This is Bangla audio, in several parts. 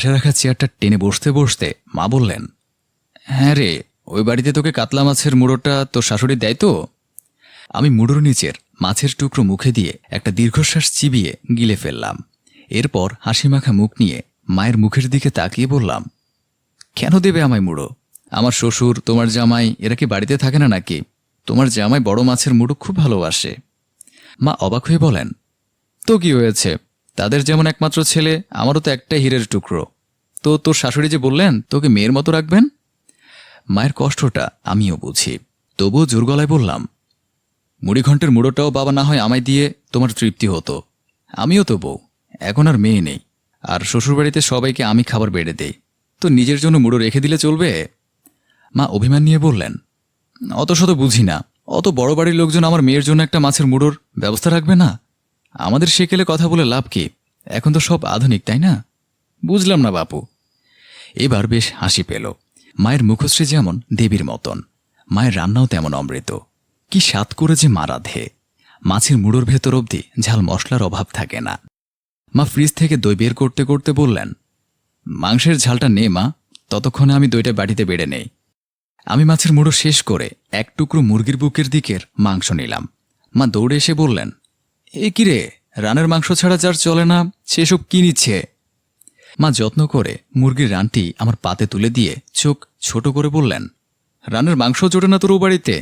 পাশে রাখা চেয়ারটা টেনে বসতে বসতে মা বললেন হ্যাঁ রে, ওই বাড়িতে তোকে কাতলা মাছের মুড়োটা তোর শাশুড়ি দেয় তো? আমি মুড়োর নিচের মাছের টুকরো মুখে দিয়ে একটা দীর্ঘশ্বাস চিবিয়ে গিলে ফেললাম। এরপর হাসিমাখা মুখ নিয়ে মায়ের মুখের দিকে তাকিয়ে বললাম, কেন দেবে আমায় মুড়ো? আমার শ্বশুর, তোমার জামাই, এরা কি বাড়িতে থাকে না নাকি? তোমার জামাই বড় মাছের মুড়ো খুব ভালোবাসে। মা অবাক হয়ে বলেন, তো কি হয়েছে? তাদের যেমন একমাত্র ছেলে, আমারও তো একটাই হীরের টুকরো। তো তোর শাশুড়ি যে বললেন, তোকে মেয়ের মতো রাখবেন? মায়ের কষ্টটা আমিও বুঝি। তবুও জোর গলায় বললাম, মুড়িঘণ্টের মুড়োটাও বাবা না হয় আমায় দিয়ে তোমার তৃপ্তি হতো। আমিও তো বউ, এখন আর মেয়ে নেই। আর শ্বশুরবাড়িতে সবাইকে আমি খাবার বেড়ে দেই। তো নিজের জন্য মুড়ো রেখে দিলে চলবে? মা অভিমান নিয়ে বললেন, অত শত বুঝি না। অত বড় বাড়ির লোকজন আমার মেয়ের জন্য একটা মাছের মুড়োর ব্যবস্থা রাখবে না? আমাদের সেকেলে কথা বলে লাভ কি? এখন তো সব আধুনিক, তাই না? বুঝলাম না বাপু। এবার বেশ হাসি পেল। মায়ের মুখশ্রী যেমন দেবীর মতন, মায়ের রান্নাও তেমন অমৃত। কি স্বাদ করে যে মা রাধে মাছের মুড়োর ভেতর অবধি ঝাল মশলার অভাব থাকে না। মা ফ্রিজ থেকে দই বের করতে করতে বললেন, মাংসের ঝালটা নে মা, ততক্ষণে আমি দইটা বাটিতে বেড়ে নেই। আমি মাছের মুড়ো শেষ করে এক টুকরো মুরগির বুকের দিকের মাংস নিলাম। মা দৌড়ে এসে বললেন এ কিরে রানের মাংস ছাড়া যার চলে না, সেসব কি নিচ্ছে? মা যত্ন করে মুরগির রানটি আমার পাতে তুলে দিয়ে চোখ ছোট করে বললেন, রানের মাংস জোটে না তোর বাড়িতে?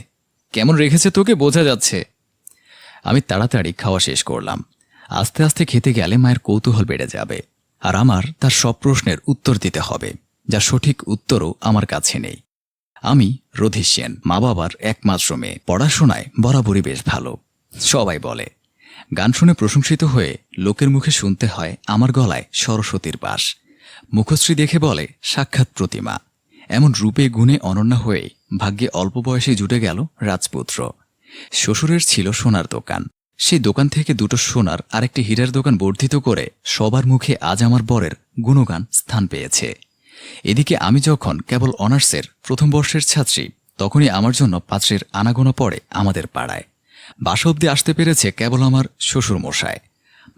কেমন রেখেছে তোকে বোঝা যাচ্ছে। আমি তাড়াতাড়ি খাওয়া শেষ করলাম। আস্তে আস্তে খেতে গেলে মায়ের কৌতূহল বেড়ে যাবে আর আমার তার সব প্রশ্নের উত্তর দিতে হবে, যার সঠিক উত্তরও আমার কাছে নেই। আমি রধি সেন, মা বাবার একমাত্র মেয়ে, পড়াশোনায় বরাবরই বেশ ভালো, সবাই বলে। গান শুনে প্রশংসিত হয়ে লোকের মুখে শুনতে হয় আমার গলায় সরস্বতীর বাস। মুখশ্রী দেখে বলে, সাক্ষাৎ প্রতিমা। এমন রূপে গুণে অনন্যা হয়ে ভাগ্যে অল্প বয়সে জুটে গেল রাজপুত্র। শ্বশুরের ছিল সোনার দোকান। সেই দোকান থেকে দুটো সোনার আরেকটি হীরার দোকান বর্ধিত করে সবার মুখে আজ আমার বরের গুণগান স্থান পেয়েছে। এদিকে আমি যখন কেবল অনার্সের প্রথম বর্ষের ছাত্রী, তখনই আমার জন্য পাত্রের আনাগোনা পড়ে আমাদের পাড়ায়। বাসা অব্দি আসতে পেরেছে কেবল আমার শ্বশুর মশায়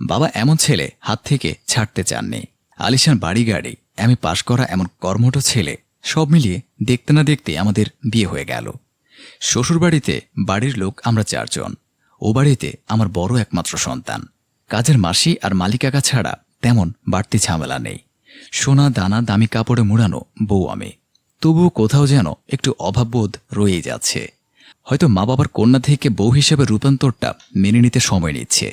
বাবা এমন ছেলে, হাত থেকে ছাড়তে চাননি। আলিশান বাড়ি গাড়ি আমি পাশ করা এমন কর্মঠ ছেলে, সব মিলিয়ে দেখতে না দেখতে আমাদের বিয়ে হয়ে গেল। শ্বশুরবাড়িতে বাড়ির লোক আমরা চারজন। ও বাড়িতে আমার বড় একমাত্র সন্তান। কাজের মাসি আর মালিকাকা ছাড়া তেমন বাড়তি ঝামেলা নেই। সোনা, দানা, দামি কাপড়ে মুড়ানো বউ আমি। তবুও কোথাও যেন একটু অভাববোধ রয়েই যাচ্ছে। হয়তো মা বাবার কন্যা থেকে বউ হিসেবে রূপান্তরটা মেনে নিতে সময় নিচ্ছে,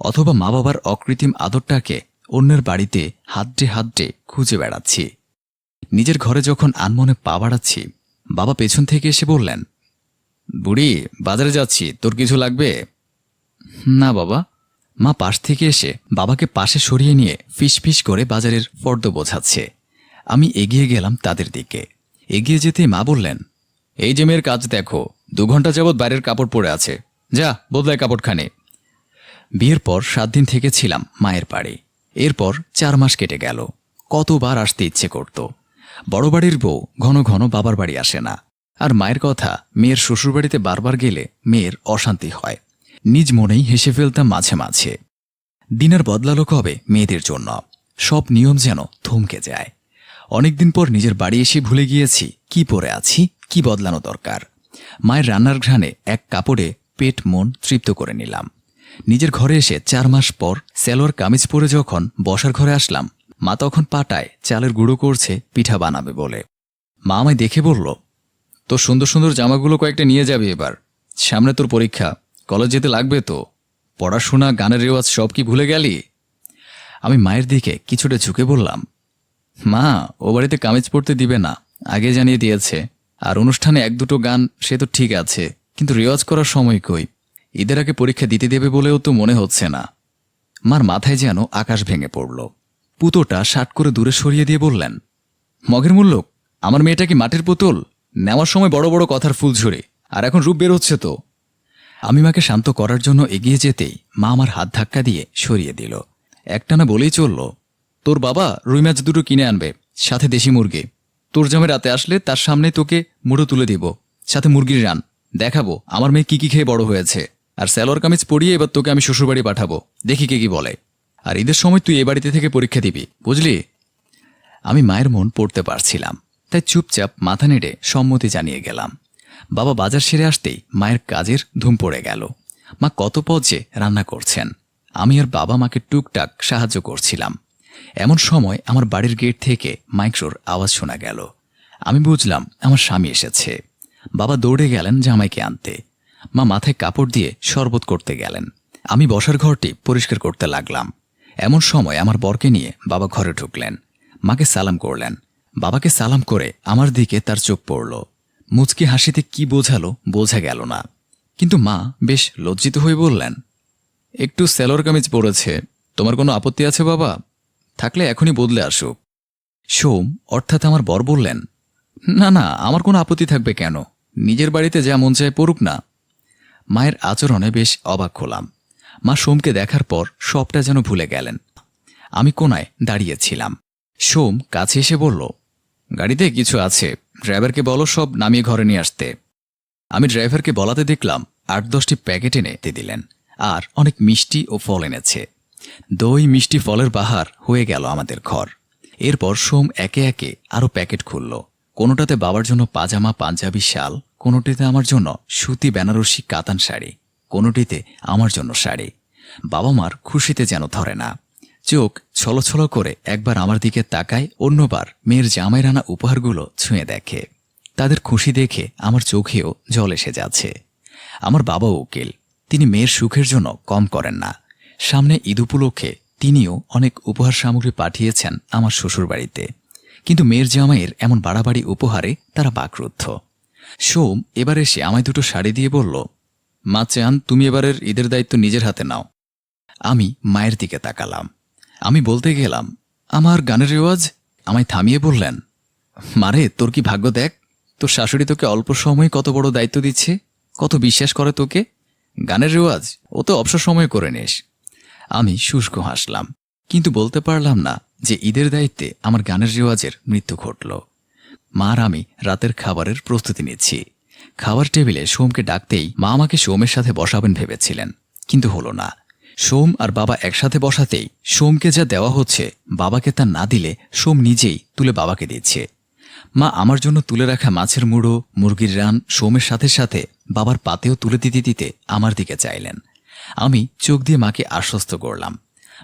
অথবা মা বাবার অকৃত্রিম আদরটাকে অন্যের বাড়িতে হাতটে হাতটে খুঁজে বেড়াচ্ছি। নিজের ঘরে যখন আনমনে পা বাড়াচ্ছি, বাবা পেছন থেকে এসে বললেন, বুড়ি, বাজারে যাচ্ছি, তোর কিছু লাগবে? না বাবা। মা পাশ থেকে এসে বাবাকে পাশে সরিয়ে নিয়ে ফিস ফিস করে বাজারের ফর্দ বোঝাচ্ছে। আমি এগিয়ে গেলাম তাদের দিকে। এগিয়ে যেতে মা বললেন, এই যে মেয়ের কাজ দেখো দু ঘণ্টা যাবৎ বাইরের কাপড় পরে আছে। যা, বদলায় কাপড়খানে। বিয়ের পর সাত দিন থেকে ছিলাম মায়ের বাড়ি। এরপর চার মাস কেটে গেল। কতবার আসতে ইচ্ছে করত। বড় বাড়ির বউ ঘন ঘন বাবার বাড়ি আসে না। আর মায়ের কথা, মেয়ের শ্বশুরবাড়িতে বারবার গেলে মেয়ের অশান্তি হয়। নিজ মনেই হেসে ফেলতাম মাঝে মাঝে। দিনের বদলালো কবে মেয়েদের জন্য? সব নিয়ম যেন থমকে যায়। অনেকদিন পর নিজের বাড়ি এসে ভুলে গিয়েছি, কি পরে আছি, কি বদলানো দরকার। মায়ের রান্নার ঘ্রাণে এক কাপড়ে পেট মন তৃপ্ত করে নিলাম। নিজের ঘরে এসে চার মাস পর সেলোয়ার কামিজ পরে যখন বসার ঘরে আসলাম, মা তখন পাটায় চালের গুঁড়ো করছে, পিঠা বানাবে বলে। মা আমায় দেখে বলল, তোর সুন্দর সুন্দর জামাগুলো কয়েকটা নিয়ে যাবে এবার। সামনে তোর পরীক্ষা, কলেজ যেতে লাগবে তো। পড়াশোনা, গানের রেওয়াজ সব কি ভুলে গেলি? আমি মায়ের দিকে কিছুটা ঝুঁকে বললাম, মা, ও বাড়িতে কামিজ পড়তে দিবে না, আগে জানিয়ে দিয়েছে। আর অনুষ্ঠানে এক দুটো গান সে তো ঠিক আছে, কিন্তু রেওয়াজ করার সময় কই? ঈদের আগে পরীক্ষা দিতে দেবে বলেও তো মনে হচ্ছে না। মার মাথায় যেন আকাশ ভেঙে পড়ল। পুতোটা শার্ট করে দূরে সরিয়ে দিয়ে বললেন, মগের মূল্য, আমার মেয়েটা কি মাটির পুতুল? নেওয়ার সময় বড় বড় কথার ফুল ঝরে, আর এখন রূপ বের হচ্ছে তো। আমি মাকে শান্ত করার জন্য এগিয়ে যেতেই মা আমার হাত ধাক্কা দিয়ে সরিয়ে দিল। একটানা বলেই চলল, তোর বাবা রুই মাছ দুটো কিনে আনবে, সাথে দেশি মুরগি। তোর জামে রাতে আসলে তার সামনে তোকে মুড়ো তুলে দিব, সাথে মুরগির রান। দেখাবো, আমার মেয়ে কি কি খেয়ে বড় হয়েছে। আর স্যালোয়ার কামিজ পরিয়ে এবার তোকে আমি শ্বশুরবাড়ি পাঠাবো, দেখি কে কি বলে। আর ঈদের সময় তুই এ বাড়িতে থেকে পরীক্ষা দিবি, বুঝলি? আমি মায়ের মন পড়তে পারছিলাম, তাই চুপচাপ মাথা নেড়ে সম্মতি জানিয়ে গেলাম। বাবা বাজার সেরে আসতেই মায়ের কাজের ধুম পড়ে গেল। মা কত পথে রান্না করছেন। আমি আর বাবা মাকে টুকটাক সাহায্য করছিলাম। এমন সময় আমার বাড়ির গেট থেকে মাইক্রোর আওয়াজ শোনা গেল। আমি বুঝলাম আমার স্বামী এসেছে। বাবা দৌড়ে গেলেন জামাইকে আনতে। মা মাথায় কাপড় দিয়ে শরবত করতে গেলেন। আমি বসার ঘরটি পরিষ্কার করতে লাগলাম। এমন সময় আমার বরকে নিয়ে বাবা ঘরে ঢুকলেন। মাকে সালাম করলেন। বাবাকে সালাম করে আমার দিকে তার চোখ পড়ল। মুচকি হাসিতে কি বোঝালো বোঝা গেল না। কিন্তু মা বেশ লজ্জিত হয়ে বললেন, একটু সেলর কামিজ পড়েছে তোমার কোনো আপত্তি আছে বাবা? থাকলে এখনই বদলে আসুক। সোম, অর্থাৎ আমার বর বললেন, না না, আমার কোনো আপত্তি থাকবে কেন? নিজের বাড়িতে যা মন চায় পড়ুক না। মায়ের আচরণে বেশ অবাক হলাম। মা সোমকে দেখার পর সবটা যেন ভুলে গেলেন। আমি কোনায় দাঁড়িয়েছিলাম। সোম কাছে এসে বলল, গাড়িতে কিছু আছে, ড্রাইভারকে বলো সব নামিয়ে ঘরে নিয়ে আসতে। আমি ড্রাইভারকে বলাতে দেখলাম আট দশটি প্যাকেট এনে দিলেন, আর অনেক মিষ্টি ও ফল এনেছে। দই মিষ্টি ফলের বাহার হয়ে গেল আমাদের ঘর। এরপর সোম একে একে আরও প্যাকেট খুলল। কোনোটাতে বাবার জন্য পাজামা, পাঞ্জাবি শাল, কোনোটিতে আমার জন্য সুতি বেনারসি কাতান শাড়ি, কোনোটিতে আমার জন্য শাড়ি। বাবা মার খুশিতে যেন ধরে না। চোখ ছলছল করে একবার আমার দিকে তাকায়, অন্যবার মেয়ের জামাই রানা উপহারগুলো ছুঁয়ে দেখে। তাদের খুশি দেখে আমার চোখেও জল এসে যাচ্ছে। আমার বাবা উকিল। তিনি মেয়ের সুখের জন্য কম করেন না। সামনে ঈদ উপলক্ষে তিনিও অনেক উপহার সামগ্রী পাঠিয়েছেন আমার শ্বশুরবাড়িতে। কিন্তু মেয়ের জামাইয়ের এমন বাড়াবাড়ি উপহারে তারা বাকরুদ্ধ। সোম এবার এসে আমায় দুটো শাড়ি দিয়ে বলল, মা চান তুমি এবারের ঈদের দায়িত্ব নিজের হাতে নাও। আমি মায়ের দিকে তাকালাম। আমি বলতে গেলাম, আমার গানের রেওয়াজ? আমায় থামিয়ে বললেন মারে তোর কি ভাগ্য দেখ? তোর শাশুড়ি তোকে অল্প সময় কত বড় দায়িত্ব দিচ্ছে? কত বিশ্বাস করে তোকে? গানের রেওয়াজ? ও তো অবসর সময় করে নিস। আমি শুষ্ক হাসলাম। কিন্তু বলতে পারলাম না যে ঈদের দায়িত্বে আমার গানের রেওয়াজের মৃত্যু ঘটল। মার আমি রাতের খাবারের প্রস্তুতি নিচ্ছি। খাবার টেবিলে সোমকে ডাকতেই মা আমাকে সোমের সাথে বসাবেন ভেবেছিলেন, কিন্তু হলো না। সোম আর বাবা একসাথে বসাতেই সোমকে যা দেওয়া হচ্ছে, বাবাকে তা না দিলে সোম নিজেই তুলে বাবাকে দিচ্ছে। মা আমার জন্য তুলে রাখা মাছের মুড়ো, মুরগির রান, সোমের সাথে সাথে বাবার পাতেও তুলে দিতে দিতে আমার দিকে চাইলেন। আমি চোখ দিয়ে মাকে আশ্বস্ত করলাম।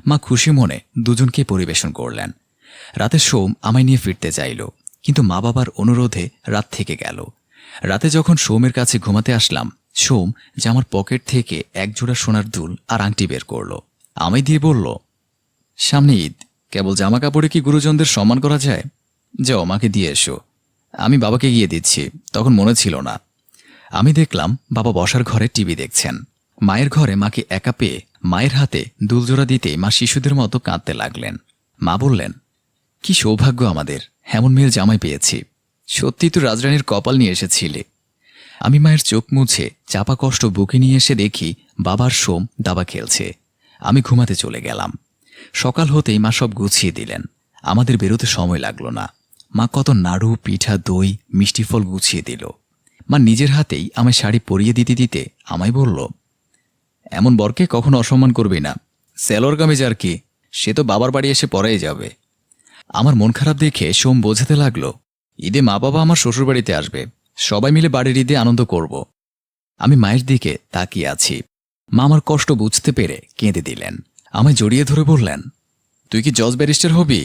মা খুশি মনে দুজনকে পরিবেশন করলেন। রাতে সোম আমায় নিয়ে ফিরতে চাইল, কিন্তু মা বাবার অনুরোধে রাত থেকে গেল। রাতে যখন সোমের কাছে ঘুমাতে আসলাম, সোম জামার পকেট থেকে এক জোড়া সোনার দুল আর আংটি বের করল। আমায় দিয়ে বলল, সামনে ঈদ, কেবল জামা কাপড়ে কি গুরুজনদের সম্মান করা যায়? যাও, মাকে দিয়ে এসো। আমি বাবাকে গিয়ে দিচ্ছি, তখন মনে ছিল না। আমি দেখলাম বাবা বসার ঘরে টিভি দেখছেন। মায়ের ঘরে মাকে একা পেয়ে মায়ের হাতে দুলজোড়া দিতেই মা শিশুদের মতো কাঁদতে লাগলেন। মা বললেন, কি সৌভাগ্য আমাদের হেমন মেয়ের জামাই পেয়েছি। সত্যি তো রাজরানীর কপাল নিয়ে এসেছিলে। আমি মায়ের চোখ মুছে চাপা কষ্ট বুকে নিয়ে এসে দেখি বাবার সোম দাবা খেলছে। আমি ঘুমাতে চলে গেলাম। সকাল হতেই মা সব গুছিয়ে দিলেন। আমাদের বেরোতে সময় লাগল না। মা কত নাড়ু, পিঠা, দই, মিষ্টি ফল গুছিয়ে দিল। মা নিজের হাতেই আমায় শাড়ি পরিয়ে দিতে দিতে আমায় বলল এমন বরকে কখনো অসম্মান করবি না। সেলর কামিজ আর কি? সে তো বাবার বাড়ি এসে পরেই যাবে। আমার মন খারাপ দেখে সোম বোঝাতে লাগল, ঈদে মা বাবা আমার শ্বশুরবাড়িতে আসবে। সবাই মিলে বাড়ির ঈদে আনন্দ করব। আমি মায়ের দিকে তাকিয়ে আছি। মা আমার কষ্ট বুঝতে পেরে কেঁদে দিলেন। আমায় জড়িয়ে ধরে বললেন, তুই কি জজ ব্যারিস্টার হবি?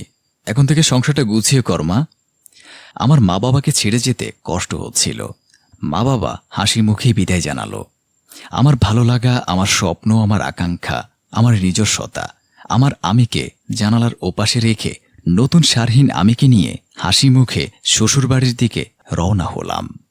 এখন থেকে সংসারটা গুছিয়ে কর, মা। আমার মা বাবাকে ছেড়ে যেতে কষ্ট হচ্ছিল। মা বাবা হাসি মুখেই বিদায় জানালো। আমার ভালো লাগা, আমার স্বপ্ন, আমার আকাঙ্ক্ষা, আমার নিজস্বতা, আমার আমিকে জানালার ওপাশে রেখে নতুন সারহীন আমিকে নিয়ে হাসি মুখে শ্বশুরবাড়ির দিকে রওনা হলাম।